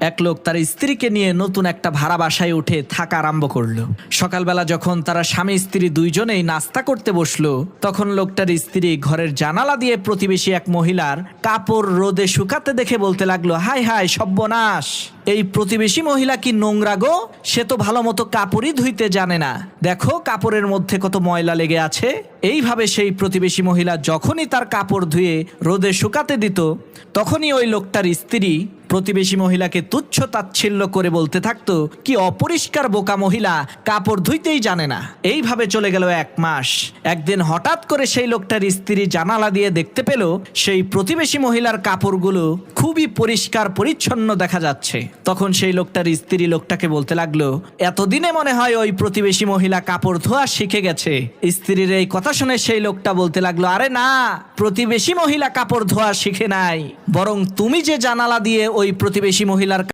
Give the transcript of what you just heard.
এক লোক তার স্ত্রীকে নিয়ে নতুন একটা ভাড়া বাসায় উঠে থাকা আরম্ভ করল। সকালবেলা যখন তারা স্বামী স্ত্রী দুইজনেই নাস্তা করতে বসল, তখন লোকটার স্ত্রী ঘরের জানালা দিয়ে প্রতিবেশী এক মহিলার কাপড় রোদে শুকাতে দেখে বলতে লাগল, হাই হাই, সব্যনাশ! এই প্রতিবেশী মহিলা কি নোংরা গো? সে তো ভালো মতো কাপড়ই ধুইতে জানে না। দেখো কাপড়ের মধ্যে কত ময়লা লেগে আছে। এইভাবে সেই প্রতিবেশী মহিলা যখনই তার কাপড় ধুয়ে রোদে শুকাতে দিত, তখনই ওই লোকটার স্ত্রী প্রতিবেশী মহিলাকে তুচ্ছ তাচ্ছিল্য করে বলতে থাকতো, কি অপরিষ্কার বোকা মহিলা, কাপড় ধুইতেই জানে না। এইভাবে চলে গেল এক মাস। একদিন হঠাৎ করে সেই লোকটার স্ত্রী জানালা দিয়ে দেখতে পেল, সেই প্রতিবেশী মহিলার কাপড়গুলো খুবই পরিষ্কার, পরিচ্ছন্ন দেখা যাচ্ছে। তখন সেই লোকটার স্ত্রী লোকটাকে বলতে লাগল, এতদিনে মনে হয় ওই প্রতিবেশী মহিলা কাপড় ধোয়া শিখে গেছে। স্ত্রীর এই কথা শুনে সেই লোকটা বলতে লাগল, আরে না, প্রতিবেশী মহিলা কাপড় ধোয়া শিখে নাই। বরং তুমি যে জানালা দিয়ে ওই প্রতিবেশী মহিলার